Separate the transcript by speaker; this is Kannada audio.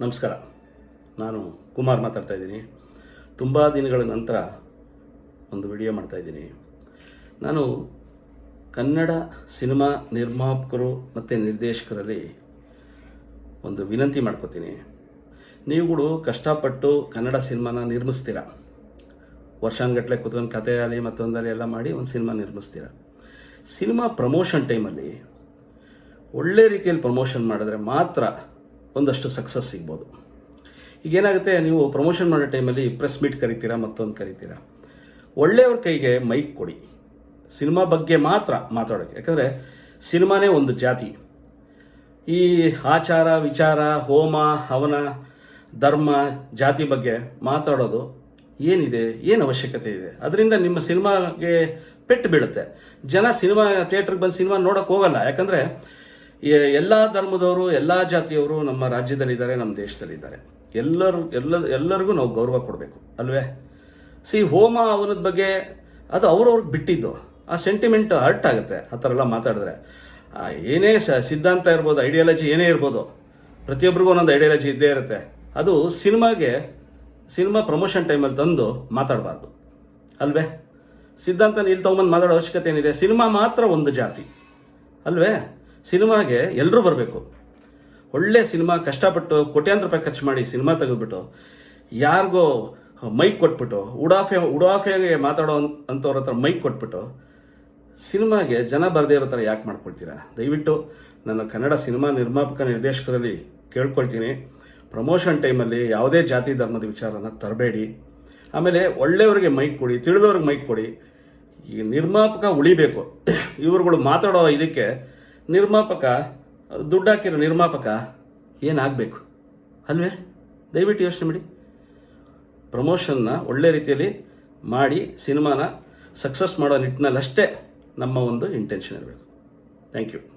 Speaker 1: ನಮಸ್ಕಾರ. ನಾನು ಕುಮಾರ್ ಮಾತಾಡ್ತಾ ಇದ್ದೀನಿ. ತುಂಬ ದಿನಗಳ ನಂತರ ಒಂದು ವಿಡಿಯೋ ಮಾಡ್ತಾ ಇದ್ದೀನಿ. ನಾನು ಕನ್ನಡ ಸಿನಿಮಾ ನಿರ್ಮಾಪಕರು ಮತ್ತು ನಿರ್ದೇಶಕರಲ್ಲಿ ಒಂದು ವಿನಂತಿ ಮಾಡ್ಕೋತೀನಿ. ನೀವುಗಳು ಕಷ್ಟಪಟ್ಟು ಕನ್ನಡ ಸಿನಿಮಾನ ನಿರ್ಮಿಸ್ತೀರ? ವರ್ಷಾನ್ಗಟ್ಲೆ ಕೂತ್ಕೊಂಡು ಆಗಲಿ ಮತ್ತೊಂದಲ್ಲಿ ಎಲ್ಲ ಮಾಡಿ ಒಂದು ಸಿನಿಮಾ ನಿರ್ಮಿಸ್ತೀರ? ಸಿನಿಮಾ ಪ್ರಮೋಷನ್ ಟೈಮಲ್ಲಿ ಒಳ್ಳೆ ರೀತಿಯಲ್ಲಿ ಪ್ರಮೋಷನ್ ಮಾಡಿದ್ರೆ ಮಾತ್ರ ಒಂದಷ್ಟು ಸಕ್ಸಸ್ ಸಿಗ್ಬೋದು. ಈಗೇನಾಗುತ್ತೆ, ನೀವು ಪ್ರಮೋಷನ್ ಮಾಡೋ ಟೈಮಲ್ಲಿ ಪ್ರೆಸ್ ಮೀಟ್ ಕರಿತೀರಾ, ಮತ್ತೊಂದು ಕರಿತೀರಾ? ಒಳ್ಳೆಯವ್ರ ಕೈಗೆ ಮೈಕ್ ಕೊಡಿ. ಸಿನಿಮಾ ಬಗ್ಗೆ ಮಾತ್ರ ಮಾತಾಡೋಕ್ಕೆ ಯಾಕಂದರೆ, ಸಿನಿಮಾನೇ ಒಂದು ಜಾತಿ. ಈ ಆಚಾರ, ವಿಚಾರ, ಹೋಮ, ಹವನ, ಧರ್ಮ, ಜಾತಿ ಬಗ್ಗೆ ಮಾತಾಡೋದು ಏನಿದೆ, ಏನು ಅವಶ್ಯಕತೆ ಇದೆ? ಅದರಿಂದ ನಿಮ್ಮ ಸಿನಿಮಾಗೆ ಪೆಟ್ಟು ಬೀಳುತ್ತೆ. ಜನ ಸಿನಿಮಾ ಥಿಯೇಟ್ರಿಗೆ ಬಂದು ಸಿನಿಮಾ ನೋಡೋಕೆ ಹೋಗಲ್ಲ. ಯಾಕಂದರೆ ಎಲ್ಲ ಧರ್ಮದವರು, ಎಲ್ಲ ಜಾತಿಯವರು ನಮ್ಮ ರಾಜ್ಯದಲ್ಲಿದ್ದಾರೆ, ನಮ್ಮ ದೇಶದಲ್ಲಿದ್ದಾರೆ. ಎಲ್ಲರೂ, ಎಲ್ಲ, ಎಲ್ಲರಿಗೂ ನಾವು ಗೌರವ ಕೊಡಬೇಕು, ಅಲ್ವೇ? ಸಿ, ಹೋಮ ಅವನದ ಬಗ್ಗೆ ಅದು ಅವ್ರವ್ರಿಗೆ ಬಿಟ್ಟಿದ್ದು. ಆ ಸೆಂಟಿಮೆಂಟ್ ಹರ್ಟ್ ಆಗುತ್ತೆ, ಆ ಥರ ಎಲ್ಲ ಮಾತಾಡಿದ್ರೆ. ಏನೇ ಸಿದ್ಧಾಂತ ಇರ್ಬೋದು ಐಡಿಯಾಲಜಿ ಏನೇ ಇರ್ಬೋದು ಪ್ರತಿಯೊಬ್ಬರಿಗೂ ಒಂದೊಂದು ಐಡಿಯಾಲಜಿ ಇದ್ದೇ ಇರುತ್ತೆ. ಅದು ಸಿನಿಮಾಗೆ, ಸಿನಿಮಾ ಪ್ರಮೋಷನ್ ಟೈಮಲ್ಲಿ ತಂದು ಮಾತಾಡಬಾರ್ದು, ಅಲ್ವೇ? ಸಿದ್ಧಾಂತ ಇಲ್ಲಿ ತೊಗೊಂಬಂದು ಮಾತಾಡೋ ಅವಶ್ಯಕತೆ ಏನಿದೆ? ಸಿನಿಮಾ ಮಾತ್ರ ಒಂದು ಜಾತಿ, ಅಲ್ವೇ? ಸಿನಿಮಾಗೆ ಎಲ್ಲರೂ ಬರಬೇಕು. ಒಳ್ಳೆ ಸಿನಿಮಾ ಕಷ್ಟಪಟ್ಟು ಕೋಟ್ಯಾಂತರ ರೂಪಾಯಿ ಖರ್ಚು ಮಾಡಿ ಸಿನಿಮಾ ತೆಗೆದ್ಬಿಟ್ಟು ಯಾರಿಗೋ ಮೈಕ್ ಕೊಟ್ಬಿಟ್ಟು, ಉಡಾಫೆ, ಉಡಾಫೆಗೆ ಮಾತಾಡೋ ಅಂಥವ್ರ ಹತ್ರ ಮೈಕ್ ಕೊಟ್ಬಿಟ್ಟು ಸಿನಿಮಾಗೆ ಜನ ಬರದೇ ಇರೋ ಥರ ಯಾಕೆ ಮಾಡ್ಕೊಳ್ತೀರಾ? ದಯವಿಟ್ಟು ನನ್ನ ಕನ್ನಡ ಸಿನಿಮಾ ನಿರ್ಮಾಪಕ ನಿರ್ದೇಶಕರಲ್ಲಿ ಕೇಳ್ಕೊಳ್ತೀನಿ. ಪ್ರಮೋಷನ್ ಟೈಮಲ್ಲಿ ಯಾವುದೇ ಜಾತಿ ಧರ್ಮದ ವಿಚಾರನ ತರಬೇಡಿ. ಆಮೇಲೆ ಒಳ್ಳೆಯವ್ರಿಗೆ ಮೈಕ್ ಕೊಡಿ, ತಿಳಿದವ್ರಿಗೆ ಮೈಕ್ ಕೊಡಿ. ಈ ನಿರ್ಮಾಪಕ ಉಳಿಬೇಕು. ಇವರುಗಳು ಮಾತಾಡೋ ಇದಕ್ಕೆ ನಿರ್ಮಾಪಕ, ದುಡ್ಡು ಹಾಕಿರೋ ನಿರ್ಮಾಪಕ ಏನಾಗಬೇಕು? ಅಲ್ವೇ? ದಯವಿಟ್ಟು ಯೋಚನೆ ಮಾಡಿ. ಪ್ರಮೋಷನ್ನ ಒಳ್ಳೆ ರೀತಿಯಲ್ಲಿ ಮಾಡಿ ಸಿನಿಮಾನ ಸಕ್ಸಸ್ ಮಾಡೋ ನಿಟ್ಟಿನಲ್ಲಷ್ಟೇ ನಮ್ಮ ಒಂದು ಇಂಟೆನ್ಷನ್ ಇರಬೇಕು. Thank you